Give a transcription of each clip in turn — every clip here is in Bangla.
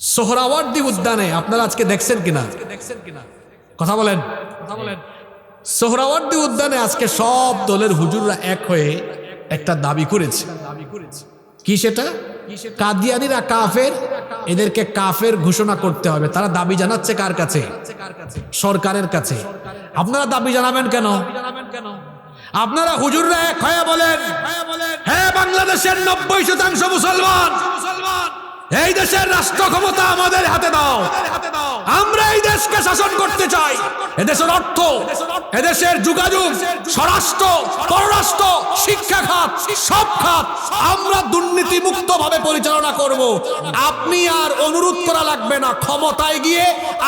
সোহরাওয়ার্দী উদ্যানে আপনারা আজকে দেখছেন কিনা? কথা বলেন। কথা বলেন সোহরাওয়ার্দী উদ্যানে আজকে সব দলের হুজুররা এক হয়ে একটা দাবি করেছে। কি সেটা? কাদিয়ানিরা কাফের, এদেরকে কাফের ঘোষণা করতে হবে। তারা দাবি জানাচ্ছে কার কাছে? সরকারের কাছে। আপনারা দাবি জানাবেন কেন? আপনারা হুজুররা এক হয়ে বলেন হ্যাঁ বাংলাদেশের নব্বই শতাংশ মুসলমান এই দেশের রাষ্ট্র ক্ষমতা আমাদের হাতে দাও। আমরা এই দেশকে শাসন করতে চাই। এদেশের অর্থ, এদেশের যোগাযোগ, স্বরাষ্ট্র, পররাষ্ট্র, শিক্ষা খাত, সব খাত আমরা দুর্নীতি মুক্ত ভাবে পরিচালনা করব। আপনি আর অনুরোধ করা লাগবে না। ক্ষমতায় গিয়ে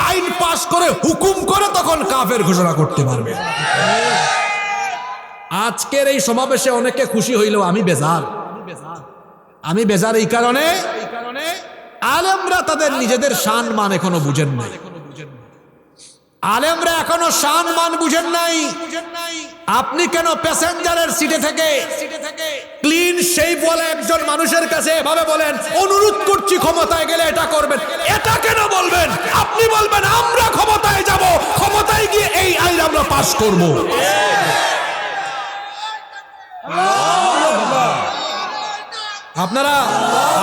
আইন পাশ করে হুকুম করে তখন কাফের ঘোষণা করতে পারবে। আজকের এই সমাবেশে অনেকে খুশি হইলেও আমি বেজার। আমি বেজার এই কারণে আলেমরা তাদের নিজেদের শান মান এখনও বুঝেন নাই। আলেমরা এখনও শান মান বুঝেন নাই। আপনি কেন প্যাসেঞ্জারের সিটে থেকে ক্লিন সেই বলে একজন মানুষের কাছে এভাবে বলেন, অনুরোধ করছি ক্ষমতায় গেলে এটা করবেন। এটা কেন বলবেন? আপনি বলবেন, আমরা ক্ষমতায় যাব, ক্ষমতায় গিয়ে এই আইন আমরা পাশ করব। আপনারা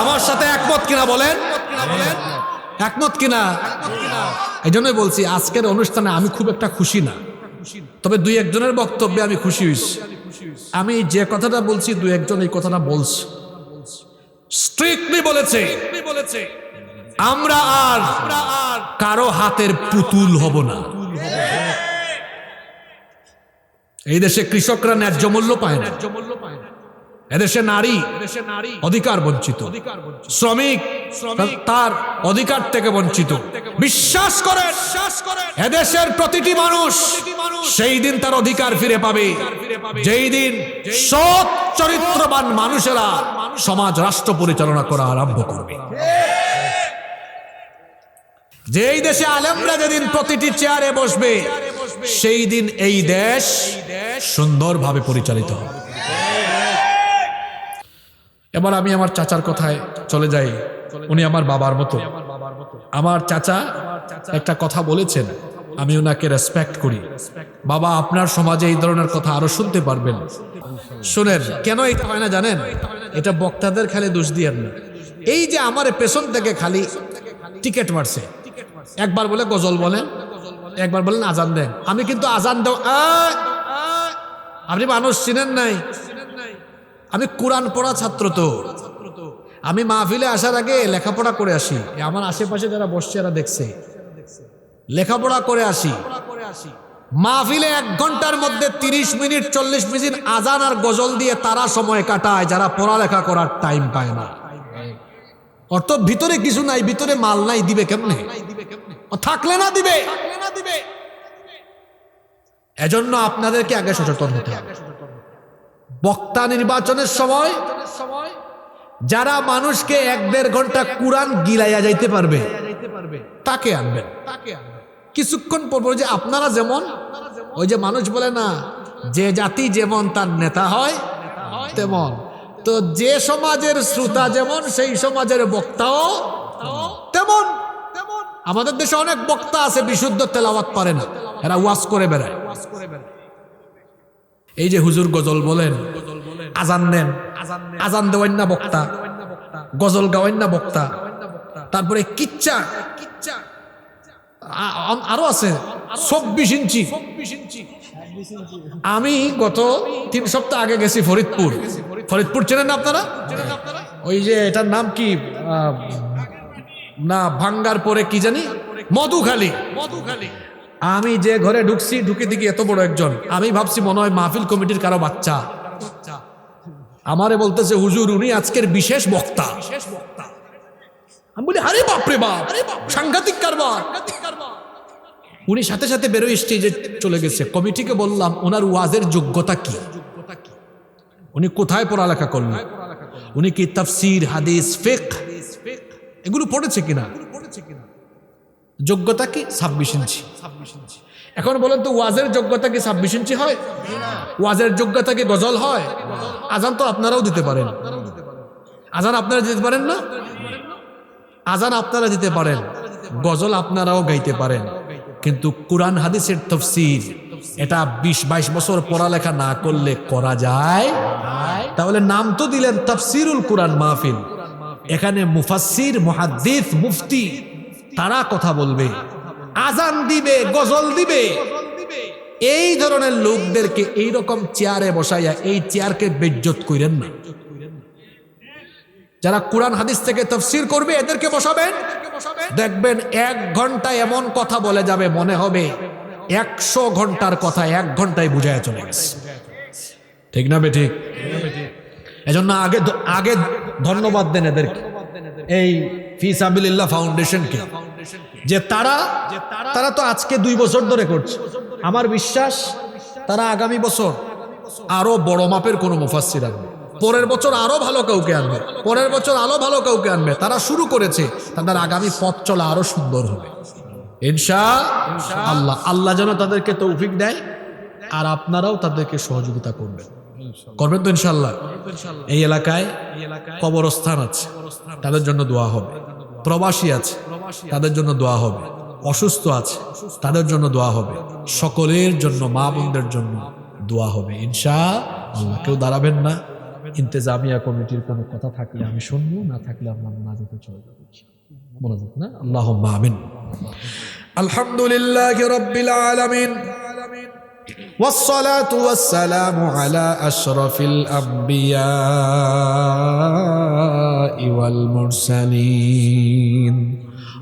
আমার সাথে একমত কিনা বলেন? একমত কিনা? এই জন্যই বলছি, আজকের অনুষ্ঠানে আমি খুব একটা খুশি না। তবে দুই একজনের বক্তব্যে আমি খুশি হয়েছি। আমি যে কথাটা বলছি, দুই একজন এই কথাটা বলছে। স্ট্রিক্টলি বলেছে, আমরা আর কারও হাতের পুতুল হব না। এই দেশে কৃষকরা ন্যায্য মূল্য পায় না। এদেশে নারী অধিকার বঞ্চিত। শ্রমিক তার অধিকার থেকে বঞ্চিত। বিশ্বাস করে এদেশের প্রতিটি মানুষ সেই দিন তার অধিকার ফিরে পাবে। যেই দিন সৎ চরিত্রবান মানুষেরা সমাজ রাষ্ট্র পরিচালনা করা আরম্ভ করবে। যেই দেশে আলেমরা যেদিন প্রতিটি চেয়ারে বসবে সেই দিন এই দেশ সুন্দরভাবে পরিচালিত হবে। এবার আমি আমার চাচার কথায় চলে যাই। উনি আমার বাবার মতো। আমার চাচা একটা কথা বলেছেন। আমি ওনাকে রেসপেক্ট করি। বাবা, আপনার সমাজে এই ধরনের কথা আরও শুনতে পারবেন। শুনেন, কেন এটা হয় না জানেন? এটা বক্তাদের খালি দোষ দিয়ে না। এই যে আমার পেছন থেকে খালি টিকিট মারছে। একবার বলে গজল বলেন, একবার বলেন আজান দেন। আমি কিন্তু আজান আয়! আপনি মানুষ চিনেন নাই? আমি কোরআন পড়া ছাত্র তো। আমি মাহফিলে আসার আগে লেখাপড়া করে আসি। আমার আশেপাশে যারা বসছে, এরা দেখছে। লেখাপড়া করে আসি। মাহফিলে এক ঘণ্টার মধ্যে তিরিশ মিনিট, চল্লিশ মিনিট আজান আর গজল দিয়ে তারা সময় কাটায়, যারা পড়ালেখা করার টাইম পায় না। অর্থ ভিতরে কিছু নাই, ভিতরে মাল নাই, দিবে কেমনে? থাকলে না দিবে। এজন্য আপনাদেরকে আগে সচেতন হতে হবে। বক্তা নির্বাচনের সময় যারা মানুষকে এক দেড় ঘণ্টা কোরআন গিলাইয়া যাইতে পারবে, তাকে আনবেন। তাকে কিছুক্ষণ পর যে আপনারা যেমন, ওই যে মানুষ বলে না, যে জাতি যেমন তার নেতা হয়, তেমন। তো যে সমাজের শ্রোতা যেমন, সেই সমাজের বক্তাও তেমন। আমাদের দেশে অনেক বক্তা আছে বিশুদ্ধ তেলাওয়াত পারে না, এরা ওয়াজ করে বেড়ায়। এই যে হুজুর গজল বলেন, আজান দেন আজান দেওয়ান না বক্তা, গজল গাওয়ান না বক্তা, তারপরে কিচ্চা আরও আছে, চব্বিশ ইঞ্চি। আমি গত তিন সপ্তাহ আগে গেছি ফরিদপুর। ফরিদপুর চেনেন আপনারা? ওই যে এটার নাম কি? না, ভাঙ্গার পরে কি জানি? মধুখালী মধুখালী। আমি যে ঘরে ঢুকছি, ঢুকে দেখি এত বড় একজন। আমি ভাবছি মনে হয় মাহফিল কমিটির কারও বাচ্চা। আমারে বলতেছে, হুজুর, উনি আজকের বিশেষ বক্তা। আমি বলি, আরে বাপরে বাপ, সাংঘাতিক কারবার। উনি সাথে সাথে বেরোয় স্টেজে চলে গেছে। কমিটিকে বললাম, ওনার ওয়াজের যোগ্যতা কি? উনি কোথায় পড়ালেখা করলেন? উনি কি তাফসির, হাদিস ফেক এগুলো পড়েছে কিনা? যোগ্যতা কি? ছাব্বিশ ইঞ্চি। এখন বলেন তো, ওয়াজের যোগ্যতা কি ছাব্বিশ ইঞ্চি হয়? ওয়াজের যোগ্যতা কি গজল হয়? আজান তো আপনারাও দিতে পারেন। আজান আপনারা দিতে পারেন না? আজান আপনারা দিতে পারেন। গজল আপনারাও গাইতে পারেন। কিন্তু কোরআন হাদিসের তফসির, এটা বিশ বাইশ বছর পড়ালেখা না করলে করা যায়? তাহলে নাম তো দিলেন তফসিরুল কোরআন মাহফিল। এখানে মুফাসির মুহাদ্দিস, মুফতি তারা কথা বলবে, আজান দিবে, গজল দিবে। এই ধরনের লোকদেরকে এই রকম চেয়ারে বসাইয়া এই চেয়ারকে বেজ্জত করেন না। যারা কোরআন, হাদিস থেকে তফসির করবে, এদেরকে বসাবেন। দেখবেন এক ঘণ্টা এমন কথা বলে যাবে, মনে হবে একশো ঘণ্টার কথা এক ঘন্টায় বুঝায় চলে গেছে। ঠিক না বে ঠিক এজন্য আগে আগে ধন্যবাদ দেন এদেরকে। এই ফিসাবিল্লাহ ফাউন্ডেশনকে। যে তারা তারা তো আজকে দুই বছর ধরে করছে। আমার বিশ্বাস, তারা আগামী বছর আরও বড় মাপের কোনো মুফাসির আনবে। পরের বছর আরও ভালো কাউকে আনবে। পরের বছর আরও ভালো কাউকে আনবে। তারা শুরু করেছে, তাদের আগামী পথ চলা আরও সুন্দর হবে। ইনশা, আল্লাহ আল্লাহ যেন তাদেরকে তৌফিক দেয়, আর আপনারাও তাদেরকে সহযোগিতা করবেন। করবেন তো ইনশাল্লাহ এই এলাকায় কবরস্থান আছে। তাদের জন্য দোয়া হবে। প্রবাসী আছে। তাদের জন্য দোয়া হবে অসুস্থ আছে তাদের জন্য দোয়া হবে সকলের জন্য মা বোনদের জন্য দোয়া হবে ইনশা আল্লাহ কেউ দাঁড়াবেন না ইন্তেজামিয়া কমিটির কোনো কথা থাকলে আমি শুনবো না থাকলে আমরা মোনাজাতে চলে যাবো মোনাজাত না আল্লাহ আমিন আলহামদুলিল্লাহ রব্বিল আলামিন والصلاة والسلام على أشرف الأنبياء والمرسلين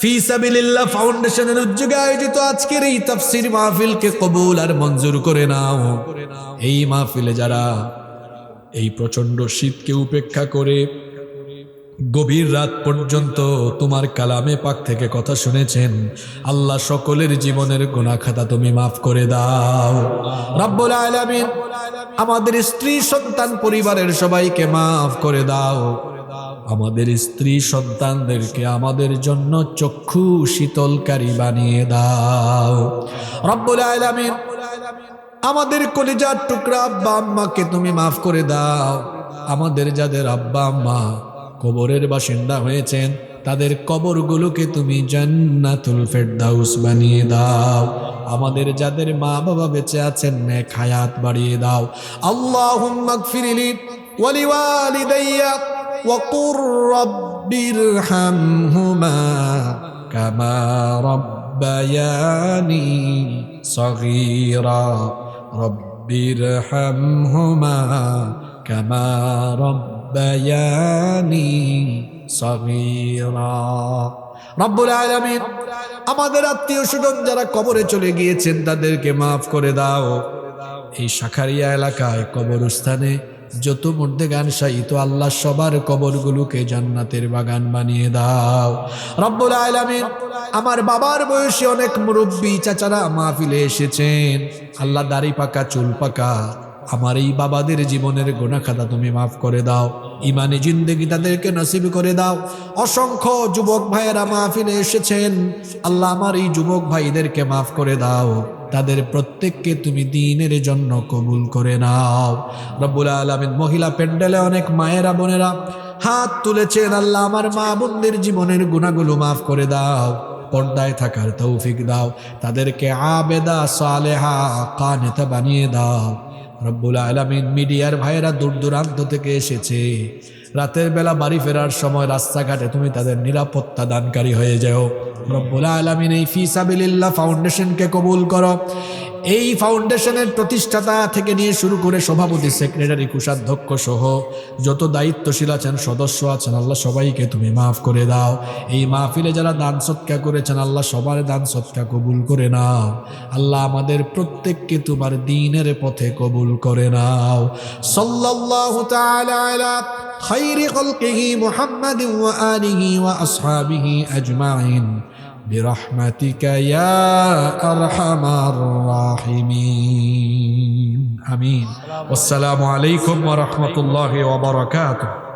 ফি সাবিলিল্লাহ ফাউন্ডেশনের উদ্যোগে আয়োজিত আজকের এই তাফসির মাহফিলকে কবুল আর মঞ্জুর করে নাও। এই মাহফিলে যারা এই প্রচণ্ড শীতকে উপেক্ষা করে গভীর রাত পর্যন্ত তোমার কালামে পাক থেকে কথা শুনেছেন, আল্লাহ সকলের জীবনের গুনাহ খাতা তুমি মাফ করে দাও। রাব্বুল আলামিন, আমাদের স্ত্রী, সন্তান, পরিবারের সবাইকে মাফ করে দাও। আমাদের স্ত্রী সন্তানদেরকে আমাদের জন্য চক্ষু শীতলকারী বানিয়ে দাও। রব্বুল আলামিন, আমাদের কলিজার টুকরা আব্বা আম্মাকে তুমি মাফ করে দাও। আমাদের যাদের আব্বা আম্মা কবরের বাসিন্দা হয়েছেন, তাদের কবরগুলোকে তুমি জান্নাতুল ফেরদাউস বানিয়ে দাও। আমাদের যাদের মা বাবা বেঁচে আছেন, নেক হায়াত বাড়িয়ে দাও। আল্লাহুম্মা গফিরলি ওয়ালিওয়ালিদাইয়া وقل رب ارحمهما كما ربياني صغيرا رب ارحمهما كما ربياني صغيرا রব্বুল আলামিন আমাদের আত্মীয় স্বজন যারা কবরে চলে গিয়েছেন তাদেরকে মাফ করে দাও এই শাখারিয়া এলাকায় কবরস্থানে যত মধ্যে গান তো আল্লাহ সবার কবরগুলোকে জান্নাতের বাগান বানিয়ে দাও। রব্বুল আলামিন, আমার বাবার বয়সে অনেক মুরব্বী চাচারা মাহফিলে এসেছেন। আল্লাহ দাড়ি পাকা, চুল পাকা, আমার এই বাবাদের জীবনের গোনা খাতা তুমি মাফ করে দাও। ইমানি জিন্দেগি তাদেরকে নসিব করে দাও। অসংখ্য যুবক ভাইয়েরা মাহফিলে এসেছেন। আল্লাহ আমার এই যুবক ভাইদেরকে মাফ করে দাও। তাদের প্রত্যেককে তুমি দিনের জন্য কবুল করে নাও। রব্বুল আলমিন মহিলা প্যান্ডেলে অনেক মায়েরা, বোনেরা হাত তুলেছেন, আল্লাহ আমার মা বোনদের জীবনের গুণাগুলো মাফ করে দাও, পর্দায় থাকার তৌফিক দাও, তাদেরকে আবেদা, সালেহা কানেতা বানিয়ে দাও। রব্বুল আলমিন মিডিয়ার ভাইয়েরা দূর দূরান্ত থেকে এসেছে। রাতের বেলা বাড়ি ফেরার সময় রাস্তাঘাটে তুমি তাদের নিরাপত্তা দানকারী হয়ে যাও। রব্বুল আলমিন এই ফিসাবিল্লাহ ফাউন্ডেশনকে কবুল করো। এই ফাউন্ডেশনের প্রতিষ্ঠাতা থেকে নিয়ে শুরু করে সভাপতি, সেক্রেটারি, কোষাধ্যক্ষ সহ যত দায়িত্বশীল আছেন, সদস্য আছেন, আল্লাহ সবাইকে তুমি মাফ করে দাও। এই মাহফিলে যারা দান সৎকা করেছেন, আল্লাহ সবার দান সৎকা কবুল করে নাও। আল্লাহ আমাদের প্রত্যেককে তোমার দিনের পথে কবুল করে নাও। সাল্লাল্লাহু তাআলা خير خلقه محمد وآله وأصحابه أجمعين برحمتك يا أرحم الراحمين آمين والسلام عليكم ورحمة الله وبركاته